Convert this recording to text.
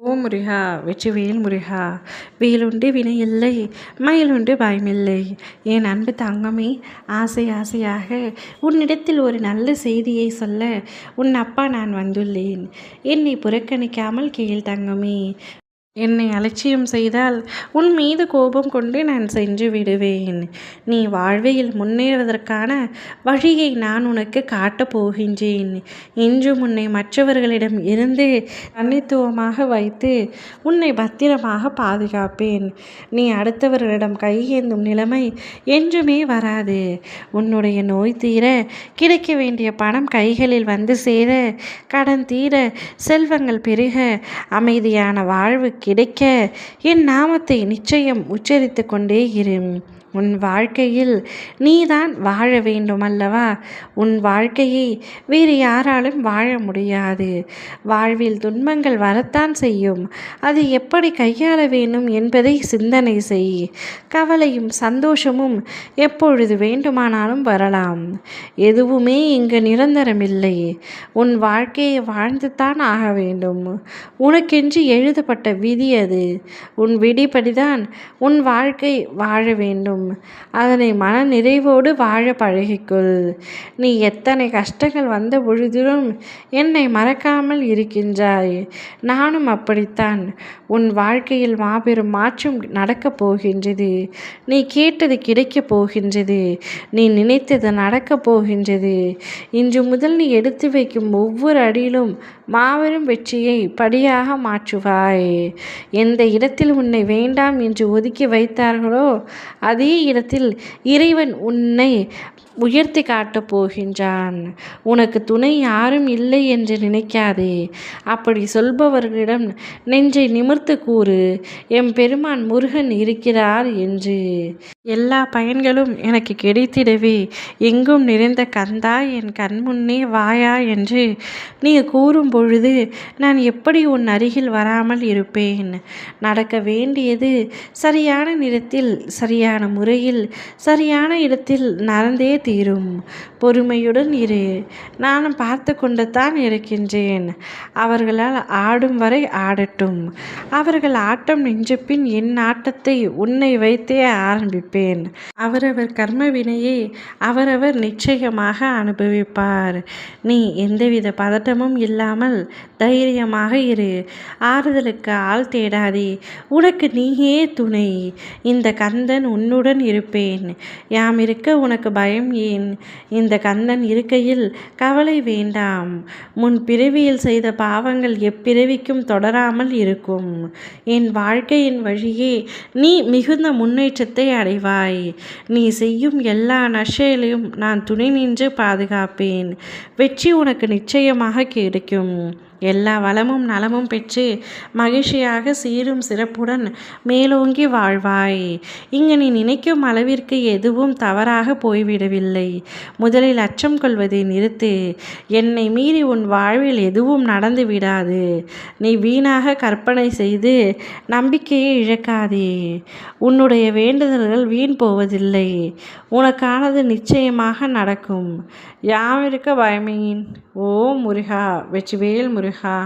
ஓ முருகா வெற்றிவேல் முருகா வேலுண்டு வினை இல்லை மயிலுண்டு பயமில்லை என் அன்பு தங்கமே ஆசை ஆசையாக உன்னிடத்தில் ஒரு நல்ல செய்தியை சொல்ல உன் அப்பா நான் வந்துள்ளேன். என்னை புறக்கணிக்காமல் கேள் தங்கமே என்னை அலட்சியம் செய்தால் உன் மீது கோபம் கொண்டு நான் சென்று விடுவேன். நீ வாழ்வையில் முன்னேறுவதற்கான வழியை நான் உனக்கு காட்டப் போகின்றேன். இன்றும் உன்னை மற்றவர்களிடம் இருந்து தனித்துவமாக வைத்து உன்னை பத்திரமாக பாதுகாப்பேன். நீ அடுத்தவர்களிடம் கையேந்தும் நிலைமை என்றுமே வராது. உன்னுடைய நோய் தீர கிடைக்க வேண்டிய பணம் கைகளில் வந்து சேர கடன் தீர செல்வங்கள் பெருக அமைதியான வாழ்வு கிடைக்க என் நாமத்தை நிச்சயம் உச்சரித்து கொண்டே இரு. உன் வாழ்க்கையில் நீதான் வாழ வேண்டும் அல்லவா உன் வாழ்க்கையை வேறு யாராலும் வாழ முடியாது. வாழ்வில் துன்பங்கள் வரத்தான் செய்யும். அதை எப்படி கையாள வேண்டும் என்பதை சிந்தனை செய். கவலையும் சந்தோஷமும் எப்பொழுது வேண்டுமானாலும் வரலாம். எதுவுமே இங்கு நிரந்தரமில்லை. உன் வாழ்க்கையை வாழ்ந்துதான் ஆக வேண்டும். உனக்கென்று எழுதப்பட்ட விதி அது. உன் விடிப்படிதான் உன் வாழ்க்கை வாழ வேண்டும். வேண்டும் அதனை மன நிறைவோடு வாழ பழகிக்கொள். நீ எத்தனை கஷ்டங்கள் வந்த பொழுதிலும் என்னை மறக்காமல் இருக்கின்றாய். நானும் அப்படித்தான். உன் வாழ்க்கையில் மாபெரும் மாற்றம் நடக்கப் போகின்றது. நீ கேட்டது கிடைக்கப் போகின்றது. நீ நினைத்தது நடக்கப் போகின்றது. இன்று முதல் நீ எடுத்து வைக்கும் ஒவ்வொரு அடியிலும் மாபெரும் வெற்றியை படியாக மாற்றுவாய். எந்த இடத்தில் உன்னை வேண்டாம் என்று ஒதுக்கி வைத்தார்களோ அதே இடத்தில் இறைவன் உன்னை உயர்த்தி காட்டப் போகின்றான். உனக்கு துணை யாரும் இல்லை என்று நினைக்காதே. அப்படி சொல்பவர்களிடம் நெஞ்சை நிமிர்த்து கூறு எம் பெருமான் முருகன் இருக்கிறார் என்று. எல்லா பயன்களும் எனக்கு கிடைத்திடவே. எங்கும் நிறைந்த கந்தா என் கண்முன்னே வாயா என்று நீ கூறும் பொழுது நான் எப்படி உன் அருகில் வராமல் இருப்பேன்? நடக்க வேண்டியது சரியான நேரத்தில் சரியான முறையில் சரியான இடத்தில் நடந்தே தீரும். பொறுமையுடன் இரு. நானும் பார்த்து கொண்டு தான் இருக்கின்றேன். அவர்களால் ஆடும் வரை ஆடட்டும். அவர்கள் ஆட்டம் நின்ற பின் என் ஆட்டத்தை உன்னை வைத்தே ஆரம்பிப்பேன். அவரவர் கர்ம வினையை அவரவர் நிச்சயமாக அனுபவிப்பார். நீ எந்தவித பதட்டமும் இல்லாமல் தைரியமாக இரு. ஆறுதலுக்கு ஆள் தேடாதே உனக்கு நீயே துணை. இந்த கந்தன் உன்னுடன் இருப்பேன். யாம் இருக்க உனக்கு பயம் ஏன்? இந்த கந்தன் இருக்கையில் கவலை வேண்டாம். முன் பிறவியில் செய்த பாவங்கள் எப்பிறவிக்கும் தொடராமல் இருக்கும். என் வாழ்க்கையின் வழியே நீ மிகுந்த முன்னேற்றத்தை அடைவாய். நீ செய்யும் எல்லா நஷையிலையும் நான் துணை நின்று பாதுகாப்பேன். வெற்றி உனக்கு நிச்சயமாக கிடைக்கும். எல்லா வளமும் நலமும் பெற்று மகிழ்ச்சியாக சீரும் சிறப்புடன் மேலோங்கி வாழ்வாய். இங்கு நீ நினைக்கும் அளவிற்கு எதுவும் தவறாக போய்விடவில்லை. முதலில் அச்சம் கொள்வதை நிறுத்து. என்னை மீறி உன் வாழ்வில் எதுவும் நடந்து விடாது. நீ வீணாக கற்பனை செய்து நம்பிக்கையை இழக்காதே. உன்னுடைய வேண்டுதல்கள் வீண் போவதில்லை. உனக்கானது நிச்சயமாக நடக்கும். யாவிருக்க பயமேன் ஓ முருகா வெற்றிவேல் முருகா. রেখা